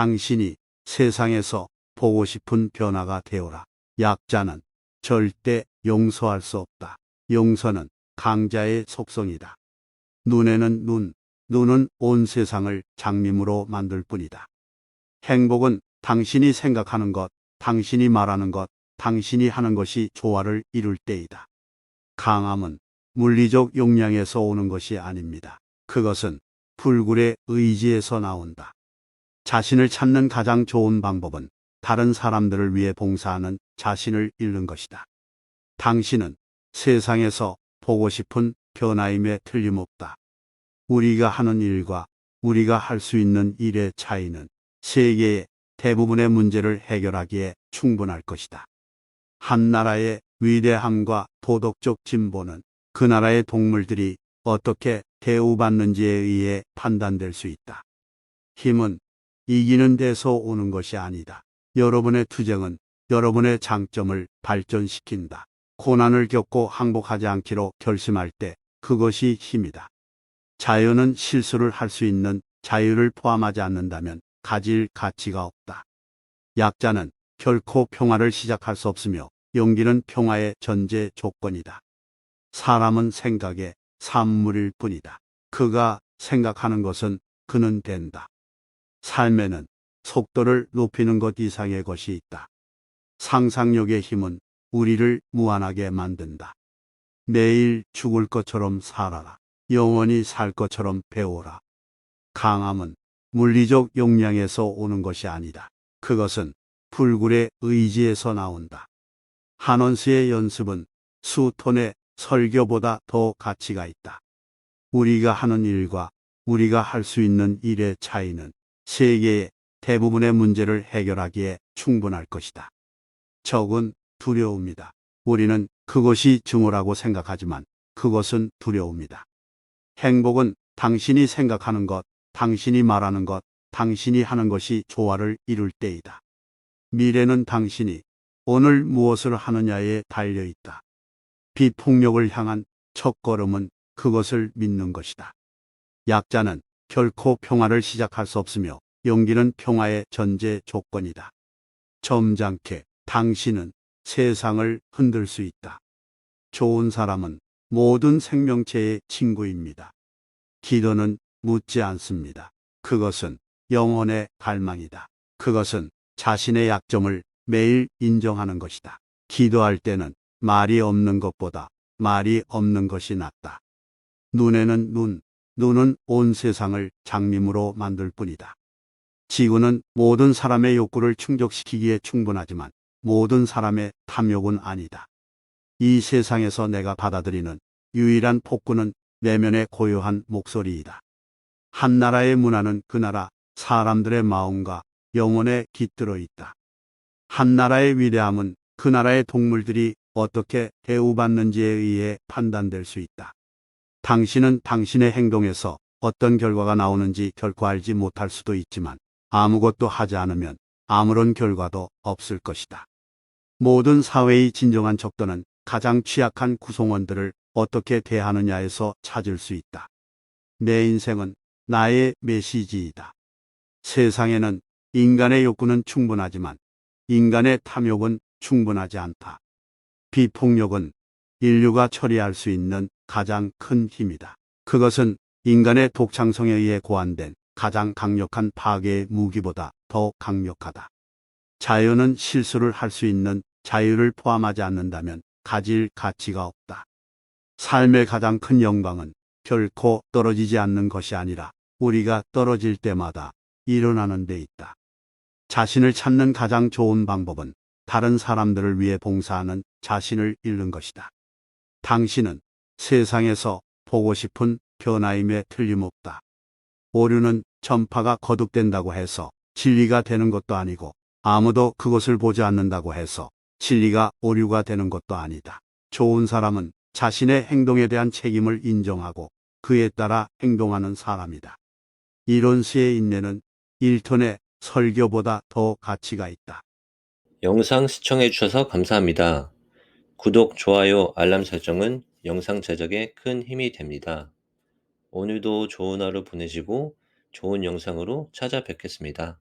당신이 세상에서 보고 싶은 변화가 되오라. 약자는 절대 용서할 수 없다. 용서는 강자의 속성이다. 눈에는 눈, 눈은 온 세상을 장님으로 만들 뿐이다. 행복은 당신이 생각하는 것, 당신이 말하는 것, 당신이 하는 것이 조화를 이룰 때이다. 강함은 물리적 용량에서 오는 것이 아닙니다. 그것은 불굴의 의지에서 나온다. 자신을 찾는 가장 좋은 방법은 다른 사람들을 위해 봉사하는 자신을 잃는 것이다. 당신은 세상에서 보고 싶은 변화임에 틀림없다. 우리가 하는 일과 우리가 할 수 있는 일의 차이는 세계의 대부분의 문제를 해결하기에 충분할 것이다. 한 나라의 위대함과 도덕적 진보는 그 나라의 동물들이 어떻게 대우받는지에 의해 판단될 수 있다. 힘은 이기는 데서 오는 것이 아니다. 여러분의 투쟁은 여러분의 장점을 발전시킨다. 고난을 겪고 항복하지 않기로 결심할 때 그것이 힘이다. 자유는 실수를 할 수 있는 자유를 포함하지 않는다면 가질 가치가 없다. 약자는 결코 평화를 시작할 수 없으며 용기는 평화의 전제 조건이다. 사람은 생각의 산물일 뿐이다. 그가 생각하는 것은 그는 된다. 삶에는 속도를 높이는 것 이상의 것이 있다. 상상력의 힘은 우리를 무한하게 만든다. 매일 죽을 것처럼 살아라. 영원히 살 것처럼 배워라. 강함은 물리적 용량에서 오는 것이 아니다. 그것은 불굴의 의지에서 나온다. 한원스의 연습은 수톤의 설교보다 더 가치가 있다. 우리가 하는 일과 우리가 할 수 있는 일의 차이는 세계의 대부분의 문제를 해결하기에 충분할 것이다. 적은 두려움이다. 우리는 그것이 증오라고 생각하지만 그것은 두려움이다. 행복은 당신이 생각하는 것, 당신이 말하는 것, 당신이 하는 것이 조화를 이룰 때이다. 미래는 당신이 오늘 무엇을 하느냐에 달려 있다. 비폭력을 향한 첫걸음은 그것을 믿는 것이다. 약자는 결코 평화를 시작할 수 없으며 용기는 평화의 전제 조건이다. 점잖게 당신은 세상을 흔들 수 있다. 좋은 사람은 모든 생명체의 친구입니다. 기도는 묻지 않습니다. 그것은 영혼의 갈망이다. 그것은 자신의 약점을 매일 인정하는 것이다. 기도할 때는 말이 없는 것보다 말이 없는 것이 낫다. 눈에는 눈, 눈은 온 세상을 장님으로 만들 뿐이다. 지구는 모든 사람의 욕구를 충족시키기에 충분하지만 모든 사람의 탐욕은 아니다. 이 세상에서 내가 받아들이는 유일한 폭군은 내면의 고요한 목소리이다. 한 나라의 문화는 그 나라 사람들의 마음과 영혼에 깃들어 있다. 한 나라의 위대함은 그 나라의 동물들이 어떻게 대우받는지에 의해 판단될 수 있다. 당신은 당신의 행동에서 어떤 결과가 나오는지 결코 알지 못할 수도 있지만 아무것도 하지 않으면 아무런 결과도 없을 것이다. 모든 사회의 진정한 척도는 가장 취약한 구성원들을 어떻게 대하느냐에서 찾을 수 있다. 내 인생은 나의 메시지이다. 세상에는 인간의 욕구는 충분하지만 인간의 탐욕은 충분하지 않다. 비폭력은 인류가 처리할 수 있는 가장 큰 힘이다. 그것은 인간의 독창성에 의해 고안된 가장 강력한 파괴의 무기보다 더 강력하다. 자유는 실수를 할 수 있는 자유를 포함하지 않는다면 가질 가치가 없다. 삶의 가장 큰 영광은 결코 떨어지지 않는 것이 아니라 우리가 떨어질 때마다 일어나는 데 있다. 자신을 찾는 가장 좋은 방법은 다른 사람들을 위해 봉사하는 자신을 잃는 것이다. 당신은 세상에서 보고 싶은 변화임에 틀림없다. 오류는 전파가 거듭된다고 해서 진리가 되는 것도 아니고 아무도 그것을 보지 않는다고 해서 진리가 오류가 되는 것도 아니다. 좋은 사람은 자신의 행동에 대한 책임을 인정하고 그에 따라 행동하는 사람이다. 이런 시의 인내는 1톤의 설교보다 더 가치가 있다. 영상 시청해 주셔서 감사합니다. 구독, 좋아요, 알람 설정은 영상 제작에 큰 힘이 됩니다. 오늘도 좋은 하루 보내시고 좋은 영상으로 찾아뵙겠습니다.